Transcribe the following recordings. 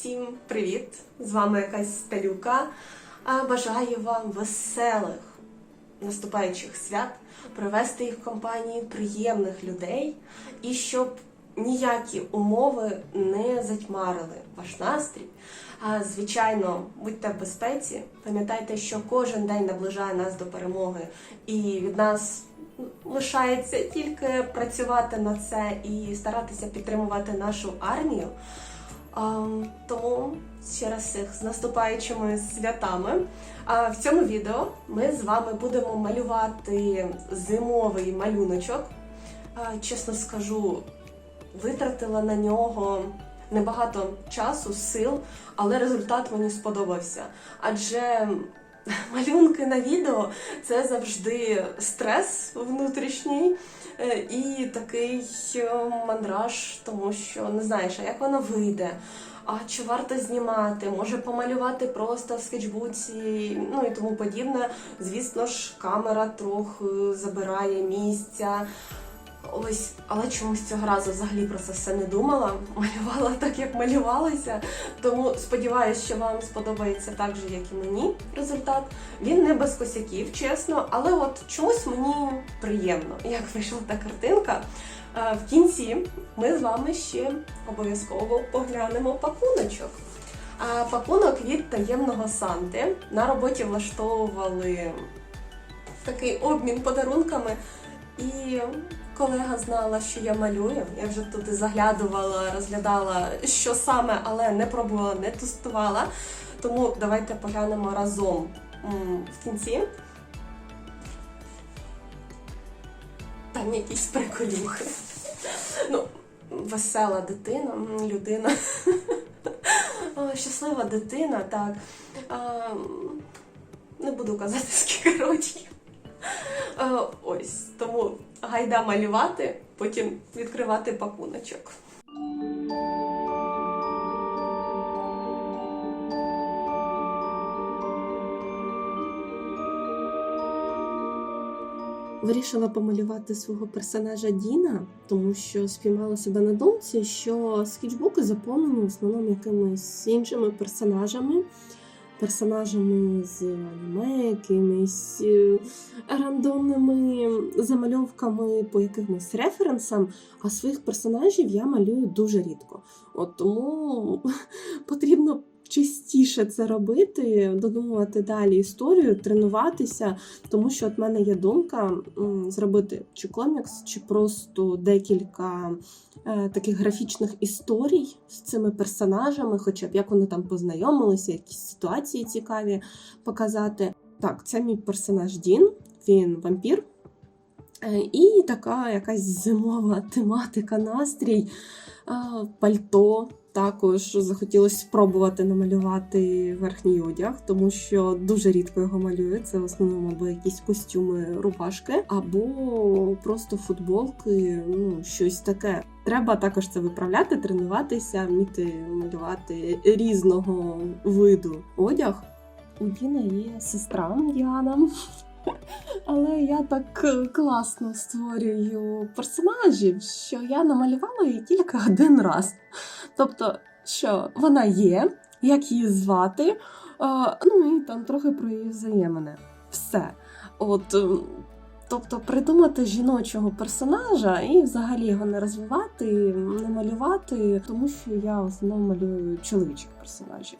Всім привіт! З вами якась Сталюка. Бажаю вам веселих наступаючих свят, провести їх в компанії приємних людей і щоб ніякі умови не затьмарили ваш настрій. Звичайно, будьте в безпеці. Пам'ятайте, що кожен день наближає нас до перемоги, і від нас лишається тільки працювати на це і старатися підтримувати нашу армію. Тому ще раз всіх з наступаючими святами. А в цьому відео ми з вами будемо малювати зимовий малюночок. Чесно скажу, витратила на нього небагато часу, сил, але результат мені сподобався. Адже малюнки на відео це завжди стрес внутрішній і такий е, мандраж, тому що не знаєш, а як воно вийде. А чи варто знімати, може помалювати просто в скетчбуці, ну і тому подібне. Звісно ж, камера трохи забирає місця. Ось, але чомусь цього разу взагалі про це все не думала. Малювала так, як малювалася. Тому сподіваюся, що вам сподобається так же, як і мені результат. Він не без косяків, чесно, але от чомусь мені приємно, як вийшла та картинка. Е, В кінці ми з вами ще обов'язково поглянемо пакуночок. А пакунок від таємного Санти. На роботі влаштовували такий обмін подарунками. І колега знала, що я малюю. Я вже туди заглядувала, розглядала, що саме, але не пробувала, не тестувала. Тому давайте поглянемо разом в кінці. Там якісь приколюхи. Ну, весела дитина, людина. Щаслива дитина, так. Не буду казати, скільки років. Е, Ось тому гайда малювати, потім відкривати пакуночок. Вирішила помалювати свого персонажа Діна, тому що спіймала себе на думці, що скетчбуки заповнені в основному якимись іншими персонажами, персонажами з аніме, якимись е, рандомними замальовками по якимось референсам, а своїх персонажів я малюю дуже рідко. От тому потрібно частіше це робити, додумувати далі історію, тренуватися, тому що от мене є думка зробити чи комікс, чи просто декілька таких графічних історій з цими персонажами, хоча б як вони там познайомилися, якісь ситуації цікаві показати. Так, це мій персонаж Дін, він вампір. Е, І така якась зимова тематика, настрій, е, пальто. Також захотілося спробувати намалювати верхній одяг, тому що дуже рідко його малюю. Це в основному або якісь костюми, рубашки, або просто футболки, ну щось таке. Треба також це виправляти, тренуватися, вміти малювати різного виду одяг. У Діна є сестра Діана. Але я так е, класно створюю персонажів, що я намалювала її тільки один раз. Тобто, що вона є, як її звати, е, ну і там трохи про її взаємини. Все. От, е, тобто, придумати жіночого персонажа і взагалі його не розвивати, не малювати, тому що я в основному малюю чоловічих персонажів.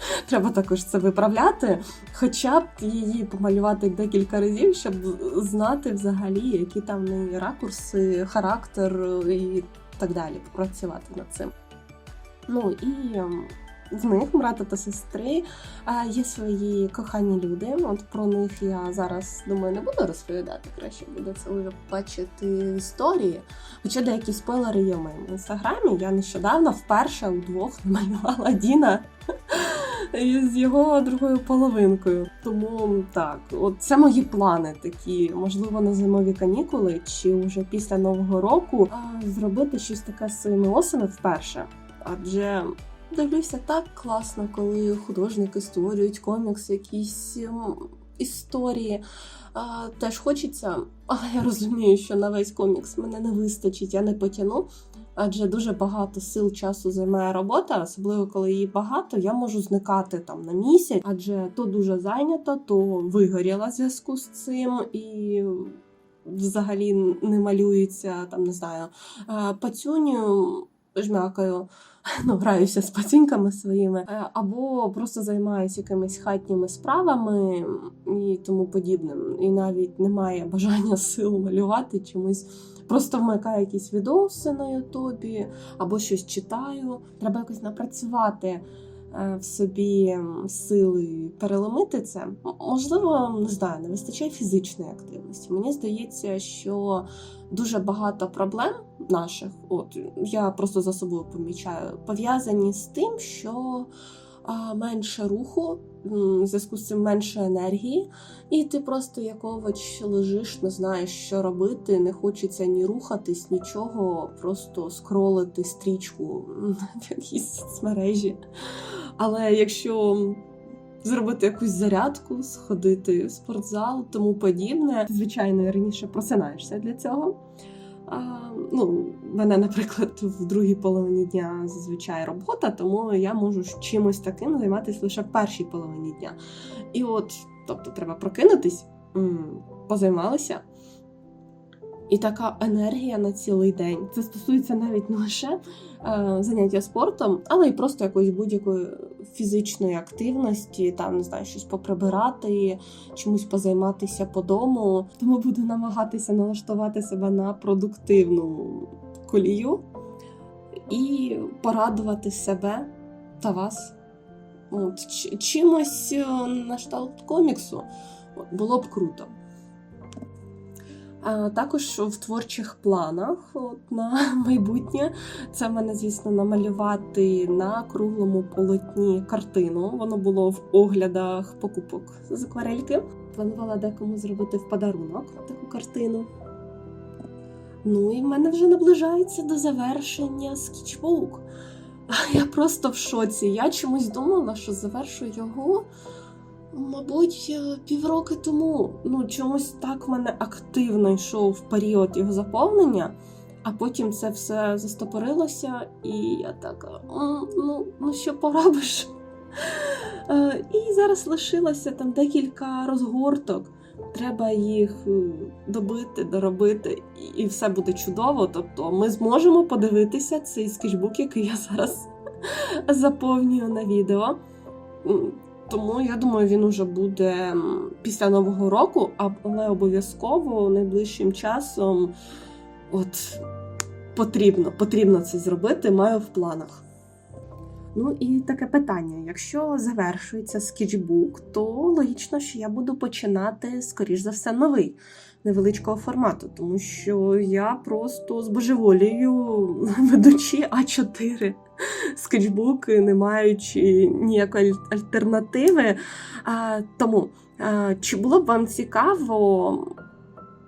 Треба також це виправляти, хоча б її помалювати декілька разів, щоб знати взагалі, які там неї ракурси, характер і так далі, попрацювати над цим. Ну і в них, брата та сестри, є свої кохані люди. От про них я зараз думаю не буду розповідати. Краще буде це вже бачити історії. Хоча деякі спойлери є в моєму інстаграмі. Я нещодавно вперше удвох намалювала Діна з його другою половинкою. Тому так, от це мої плани такі, можливо, на зимові канікули чи вже після нового року зробити щось таке з своїми осами вперше. Адже дивлюся так класно, коли художники створюють комікс, якісь ем, історії. А, теж хочеться, але я розумію, що на весь комікс мене не вистачить, я не потяну. адже дуже багато сил часу займає робота, особливо коли її багато, я можу зникати там на місяць, адже то дуже зайнято, то вигоріла зв'язку з цим і. Взагалі не малюється, там не знаю, пацюню жмякаю, ну, граюся з пацюньками своїми, е, або просто займаюся якимись хатніми справами і тому подібним. І навіть немає бажання сил малювати чомусь. Просто вмикаю якісь відоси на Ютубі або щось читаю. Треба якось напрацювати е, в собі сили переломити це. Можливо, не знаю, не вистачає фізичної активності. Мені здається, що дуже багато проблем наших, от я просто за собою помічаю, пов'язані з тим, що а, менше руху, в зв'язку з цим менше енергії, і ти просто як овоч лежиш, не знаєш, що робити, не хочеться ні рухатись, нічого, просто скролити стрічку в якійсь соцмережі. Але якщо зробити якусь зарядку, сходити в спортзал, тому подібне, звичайно, раніше просинаєшся для цього. Ну, мене, наприклад, в другій половині дня зазвичай робота, тому я можу чимось таким займатися лише в першій половині дня. І от, тобто, треба прокинутись, позаймалися. І така енергія на цілий день. Це стосується навіть не лише е, заняття спортом, але й просто якоїсь будь-якої фізичної активності, там не знаю, щось поприбирати, чомусь позайматися по дому. Тому буду намагатися налаштувати себе на продуктивну колію і порадувати себе та вас. От, чимось е, на кшталт коміксу було б круто. А також в творчих планах от, на майбутнє це в мене, звісно, намалювати на круглому полотні картину. Воно було в оглядах покупок з акварельки. Планувала декому зробити в подарунок таку картину. Ну і в мене вже наближається до завершення скетчбук. Я просто в шоці. Я чомусь думала, що завершу його, мабуть, е, півроки тому. Ну, чомусь так в мене активно йшов період його заповнення, а потім це все застопорилося, і я така, ну, ну що поробиш? Е, І зараз лишилося там декілька розгорток. Треба їх е, добити, доробити, і все буде чудово. Тобто ми зможемо подивитися цей скетчбук, який я зараз заповнюю на відео. Тому я думаю, він уже буде після Нового року, але обов'язково найближчим часом от потрібно, потрібно це зробити, маю в планах. Ну і таке питання: якщо завершується скетчбук, то логічно, що я буду починати, скоріш за все, новий невеличкого формату, тому що я просто збожеволію, ведучи А4 скетчбуки, не маючи ніякої альтернативи. А, тому, а, чи було б вам цікаво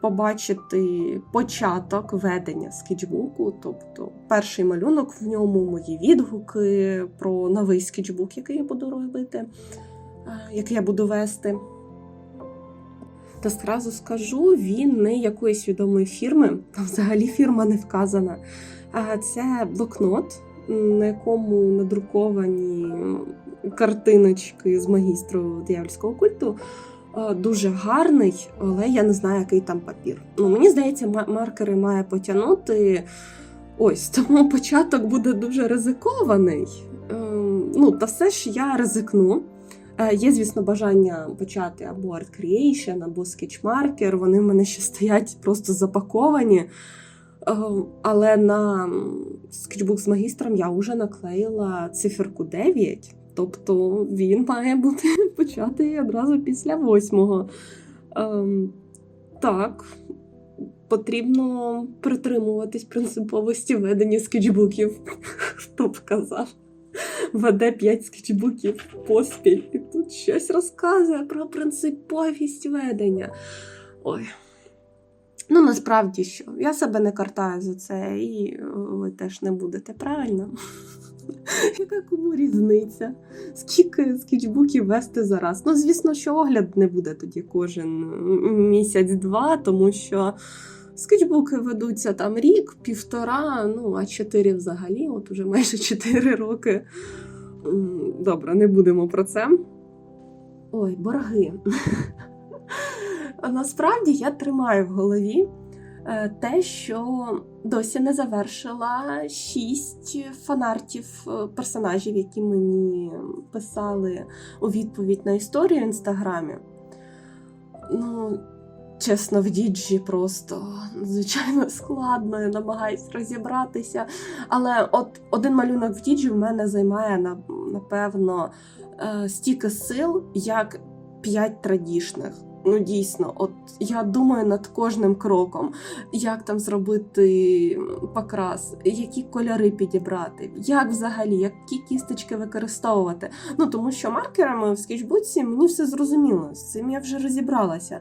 побачити початок ведення скетчбуку, тобто перший малюнок в ньому, мої відгуки про новий скетчбук, який я буду робити, який я буду вести. Та зразу скажу, він не якоїсь відомої фірми, там взагалі фірма не вказана. Це блокнот, на якому надруковані картиночки з магістру диявольського культу. Дуже гарний, але я не знаю, який там папір. Ну, мені здається, маркери має потягнути. Ось, тому початок буде дуже ризикований. Ем, Ну, та все ж я ризикну. Е, Є, звісно, бажання почати або Art Creation, або Sketchmarker. Вони в мене ще стоять просто запаковані. Ем, Але на скетчбук з магістром я вже наклеїла циферку 9, тобто він має бути почати одразу після восьмого. Ем, так, потрібно притримуватись принциповості ведення скетчбуків. Хто б казав? Веде 5 скетчбуків поспіль і тут щось розказує про принциповість ведення. Ой. Ну, насправді що, я себе не картаю за це, і ви теж не будете, правильно? Яка кому різниця? Скільки скетчбуків вести зараз? Ну, звісно, що огляд не буде тоді кожен місяць-два, тому що Скетчбуки ведуться там рік, півтора, ну а чотири взагалі, от уже майже чотири роки. Добре, не будемо про це. Ой, борги. Насправді я тримаю в голові е, те, що досі не завершила шість фанартів е, персонажів, які мені писали у відповідь на історію в інстаграмі. Ну, чесно, в діджі просто звичайно складно, я намагаюсь розібратися. Але от один малюнок в діджі в мене займає напевно е, стільки сил, як п'ять традішних. Ну, дійсно, от я думаю над кожним кроком, як там зробити покрас, які кольори підібрати, як взагалі, які кісточки використовувати. Ну тому що маркерами в скетчбуці мені все зрозуміло, з цим я вже розібралася.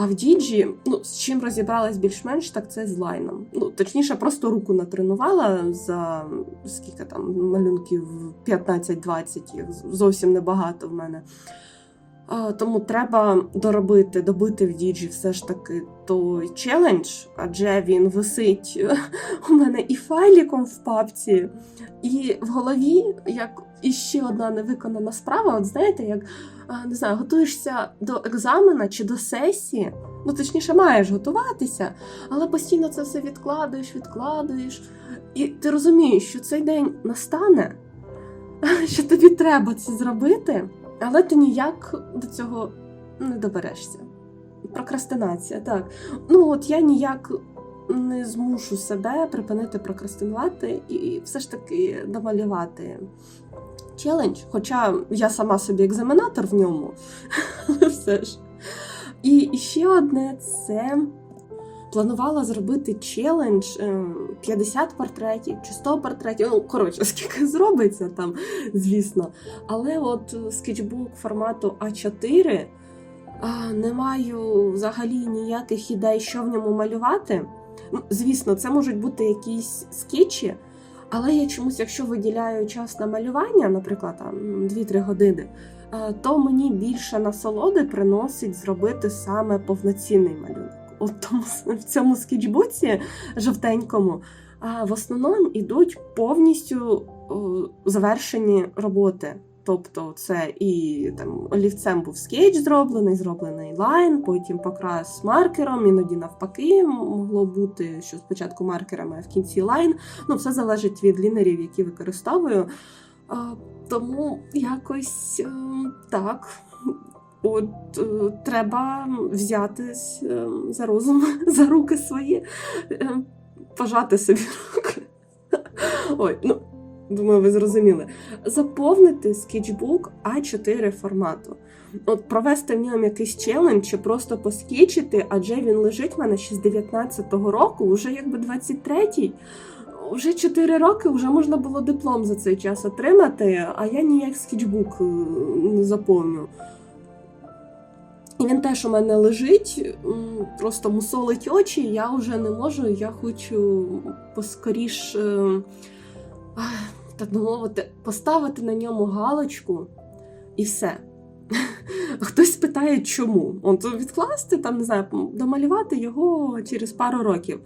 А в діджі, ну з чим розібралась більш-менш, так це з лайном. Ну точніше, просто руку натренувала за скільки там малюнків 15-20, їх зовсім небагато в мене. Тому треба доробити, добити в діджі все ж таки той челендж, адже він висить у мене і файліком в папці, і в голові, як іще одна невиконана справа. От знаєте, як не знаю, готуєшся до екзамена чи до сесії, ну точніше, маєш готуватися, але постійно це все відкладуєш, відкладуєш. І ти розумієш, що цей день настане, що тобі треба це зробити, але ти ніяк до цього не доберешся. Прокрастинація, так. Ну от я ніяк не змушу себе припинити прокрастинувати і все ж таки домалювати челендж. Хоча я сама собі екзаменатор в ньому, але все ж. І ще одне це планувала зробити челендж е, 50 портретів чи 100 портретів. Ну, коротше, скільки зробиться там, звісно. Але от скетчбук формату А4 а, не маю взагалі ніяких ідей, що в ньому малювати. Ну, звісно, це можуть бути якісь скетчі, але я чомусь, якщо виділяю час на малювання, наприклад, там 2-3 години, е, то мені більше насолоди приносить зробити саме повноцінний малюнок. От тому в цьому скетчбуці жовтенькому а в основному йдуть повністю завершені роботи. Тобто це і там олівцем був скетч зроблений, зроблений лайн, потім покрас маркером, іноді навпаки могло бути, що спочатку маркерами, а в кінці лайн. Ну, все залежить від лінерів, які використовую. А, тому якось е, так. От е, треба взятись е, за розум, за руки свої, пожати собі руки. Ой, ну. Думаю, ви зрозуміли. Заповнити скетчбук А4 формату. От провести в ньому якийсь челендж чи просто поскетчити, адже він лежить в мене ще з 19-го року, вже якби 23-й. Вже 4 роки вже можна було диплом за цей час отримати, а я ніяк скетчбук е, не заповню. І він теж у мене лежить, просто мусолить очі, я вже не можу, я хочу поскоріш. Мовити, поставити на ньому галочку і все. Хтось питає, чому? От відкласти там, не знаю, домалювати його через пару років.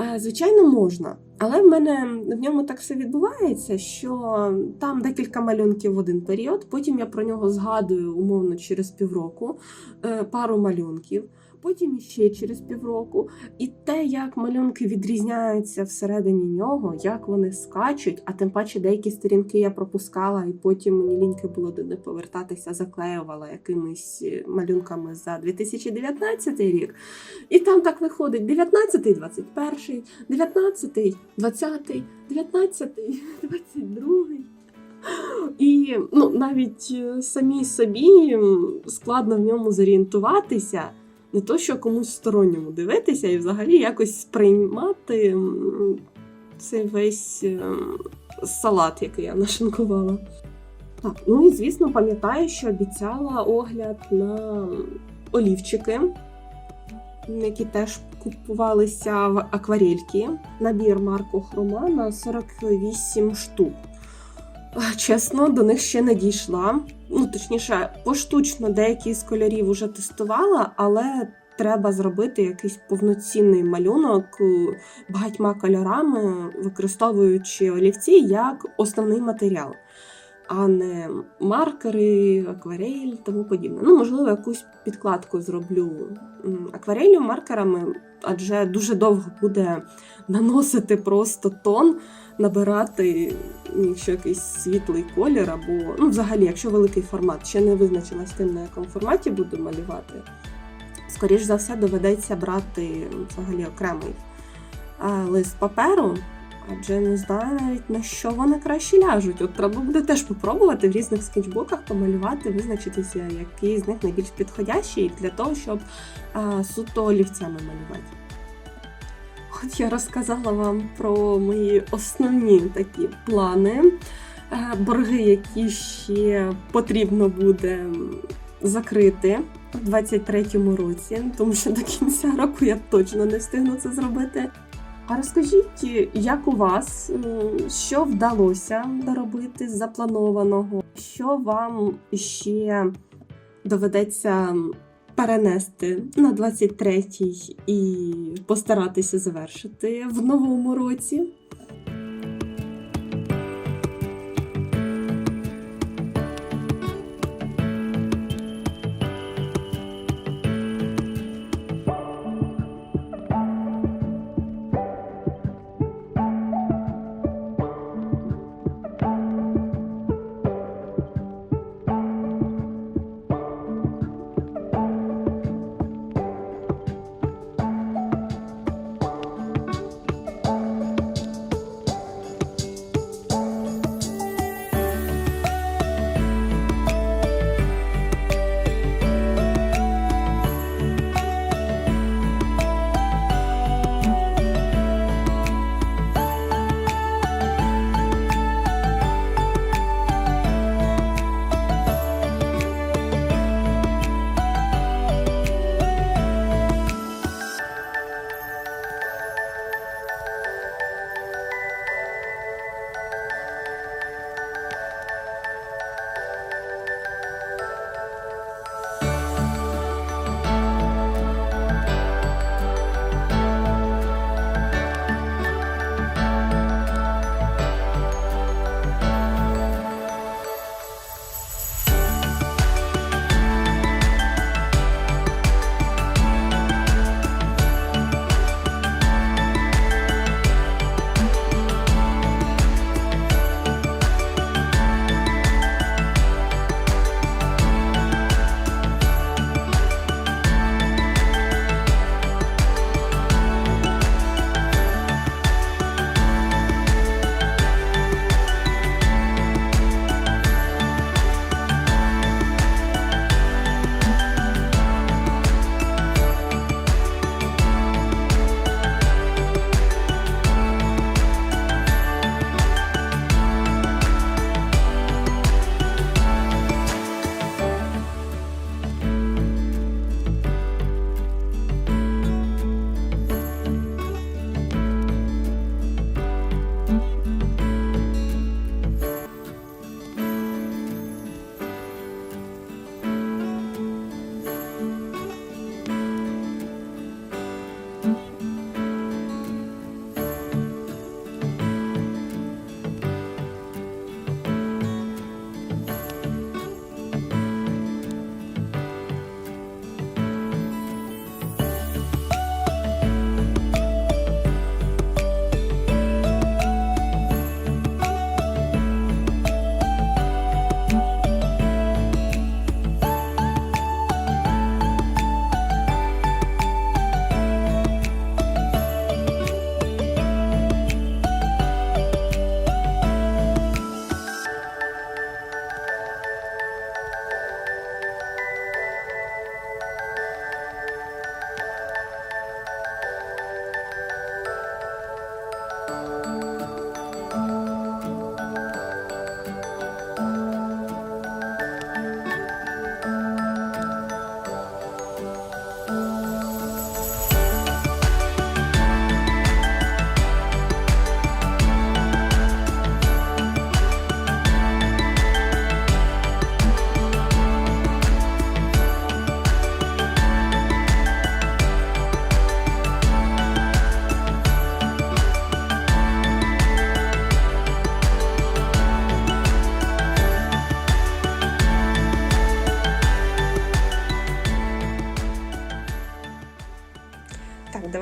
Е, Звичайно, можна, але в мене в ньому так все відбувається, що там декілька малюнків в один період, потім я про нього згадую умовно через півроку, е, пару малюнків, потім іще через півроку. І те, як малюнки відрізняються всередині нього, як вони скачуть, а тим паче деякі сторінки я пропускала, і потім мені ліньки було до них повертатися, заклеювала якимись е, малюнками за 2019 рік. І там так виходить 19-й, 21-й, 19-й, 20-й, 19-й, 22-й. І ну, навіть е, самій собі складно в ньому зорієнтуватися, не то, що комусь сторонньому дивитися і взагалі якось сприймати цей весь ем, салат, який я нашинкувала. Так, ну і звісно, пам'ятаю, що обіцяла огляд на олівчики, які теж купувалися в акварельки. Набір Марко Хрома на 48 штук. Чесно, до них ще не дійшла. Ну, точніше, поштучно деякі з кольорів вже тестувала, але треба зробити якийсь повноцінний малюнок багатьма кольорами, використовуючи олівці як основний матеріал, а не маркери, акварель, тому подібне. Ну, можливо, якусь підкладку зроблю акварелью, маркерами, адже дуже довго буде наносити просто тон, набирати, якщо якийсь світлий колір, або ну, взагалі, якщо великий формат, ще не визначилась тим, на якому форматі буду малювати. Скоріш за все, доведеться брати взагалі окремий лист паперу, адже не знаю навіть на що вони краще ляжуть. От треба буде теж попробувати в різних скетчбуках помалювати, визначитися, який з них найбільш підходящий для того, щоб суто олівцями малювати. От я розказала вам про мої основні такі плани, е, борги, які ще потрібно буде закрити в 23-му році, тому що до кінця року я точно не встигну це зробити. А розкажіть, як у вас, що вдалося доробити запланованого, що вам ще доведеться перенести на 23-й і постаратися завершити в новому році?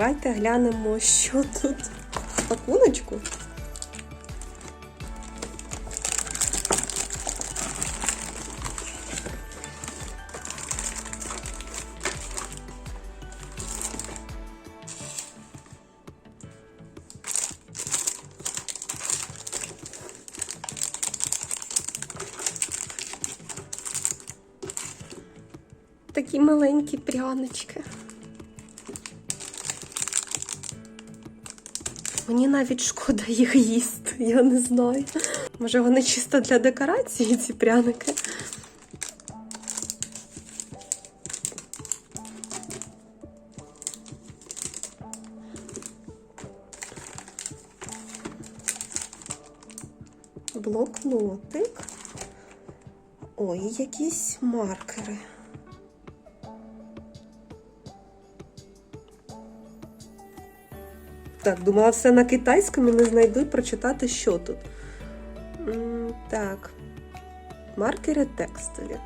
Давайте глянемо, що тут пакуночку. Такі маленькі прянички. Мені навіть шкода їх їсти, я не знаю. Може, вони чисто для декорації, ці пряники. Блокнотик. Ой, якісь маркери. Так, думала, все на китайському не знайду і прочитати, що тут. Так. Маркери текстові.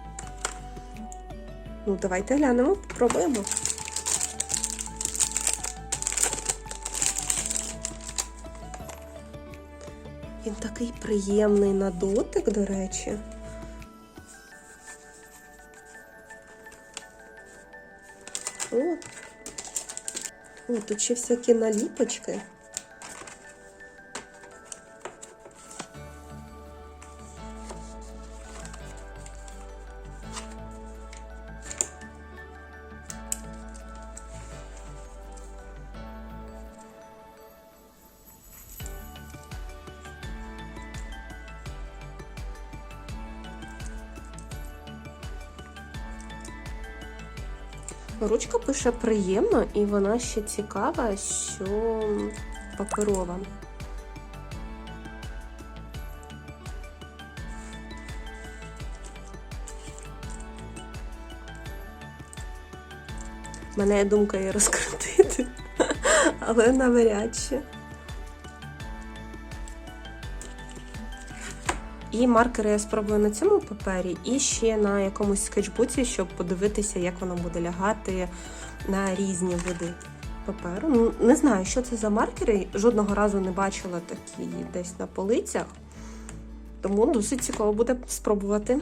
Ну, давайте глянемо, спробуємо. Він такий приємний на дотик, до речі. Тут ще всякі наліпочки. Ручка пише приємно, і вона ще цікава, що паперова. Мене думка її розкрутити, але навряд чи. І маркери я спробую на цьому папері, і ще на якомусь скетчбуці, щоб подивитися, як воно буде лягати на різні види паперу. Ну, Не знаю, що це за маркери. Жодного разу не бачила такі десь на полицях. Тому досить цікаво буде спробувати.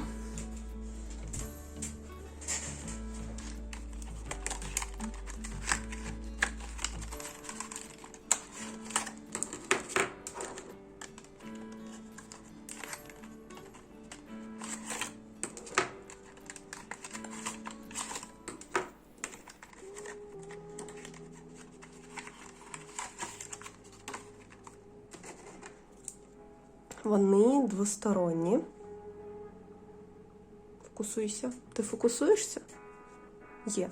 Вони. Фокусуйся. Ти фокусуєшся? Є.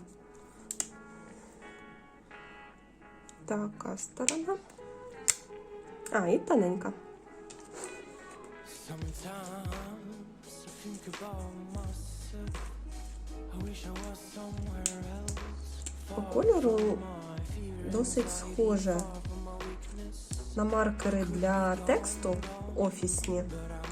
Така сторона. А, і тоненька. По кольору досить схоже на маркери для тексту офісні.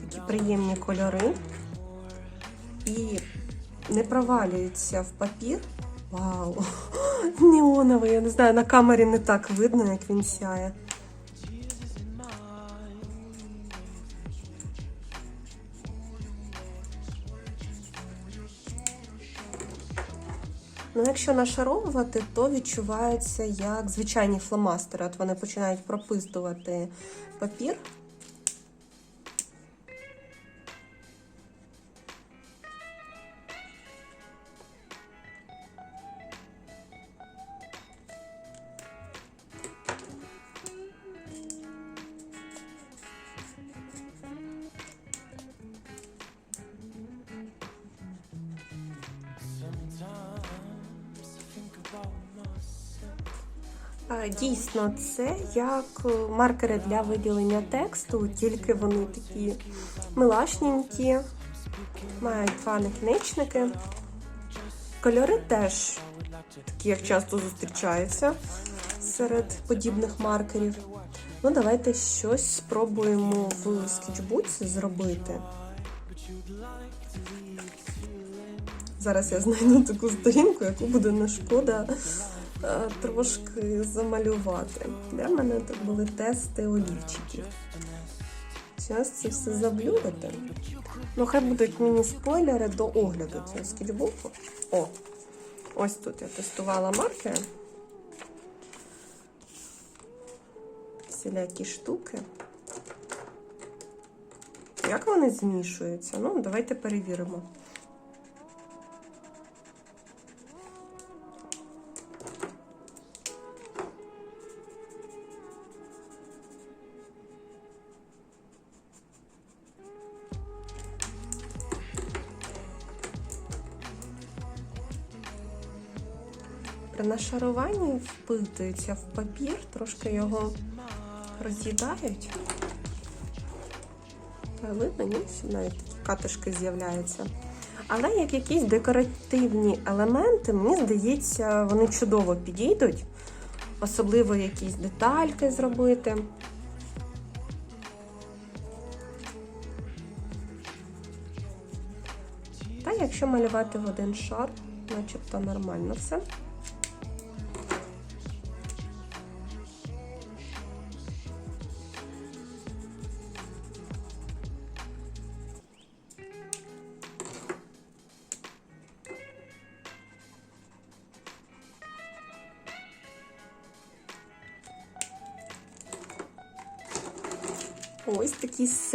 Такі приємні кольори. І не провалюються в папір. Вау! Неоновий, я не знаю, на камері не так видно, як він сяє. Ну, якщо нашаровувати, то відчувається як звичайні фломастери. От вони починають прописувати папір. Дійсно, це як е, маркери для виділення тексту, тільки вони такі милашненькі, мають два накінечники. Кольори теж такі, як часто зустрічаються серед подібних маркерів. Ну, давайте щось спробуємо в скетчбуці зробити. Зараз я знайду таку сторінку, яку буде не шкода трошки замалювати. В мене тут були тести олівчиків. Зараз це все заблюрити. Ну, хай будуть міні-спойлери до огляду цього скетчбуку. О, ось тут я тестувала маркери. Всілякі штуки. Як вони змішуються? Ну, давайте перевіримо. При нашаруванні впитується в папір, трошки його роз'їдають. Видно, ні, що навіть такі катишки з'являються. Але як якісь декоративні елементи, мені здається, вони чудово підійдуть. Особливо якісь детальки зробити. Та якщо малювати в один шар, начебто нормально все.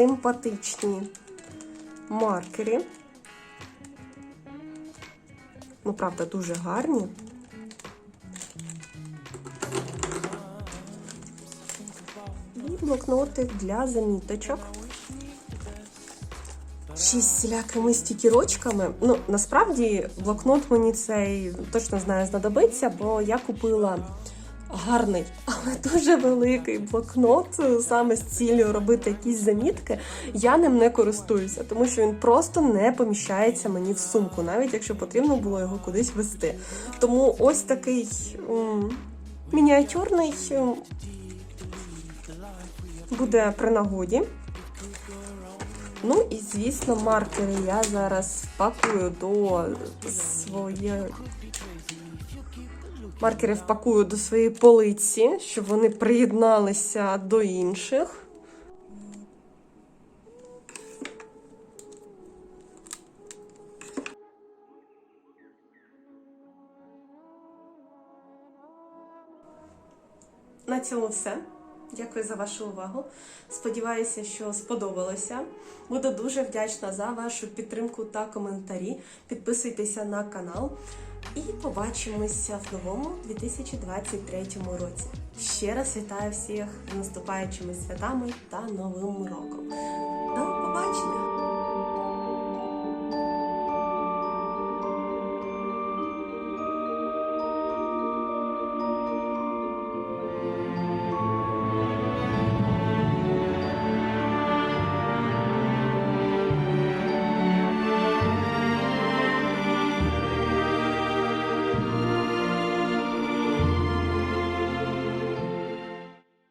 Симпатичні маркери. Ну, правда, дуже гарні. І блокнотик для заміточок. Ще з всілякими стікерочками. Ну, насправді, блокнот мені цей точно знаю знадобиться, бо я купила гарний, але дуже великий блокнот саме з цілею робити якісь замітки. Я ним не користуюся, тому що він просто не поміщається мені в сумку, навіть якщо потрібно було його кудись вести. Тому ось такий м, мініатюрний м, буде при нагоді. Ну і звісно, маркери я зараз впакую до своєї. Маркери впакую до своєї полиці, щоб вони приєдналися до інших. На цьому все. Дякую за вашу увагу. Сподіваюся, що сподобалося. Буду дуже вдячна за вашу підтримку та коментарі. Підписуйтеся на канал і побачимося в новому 2023 році. Ще раз вітаю всіх з наступаючими святами та новим роком.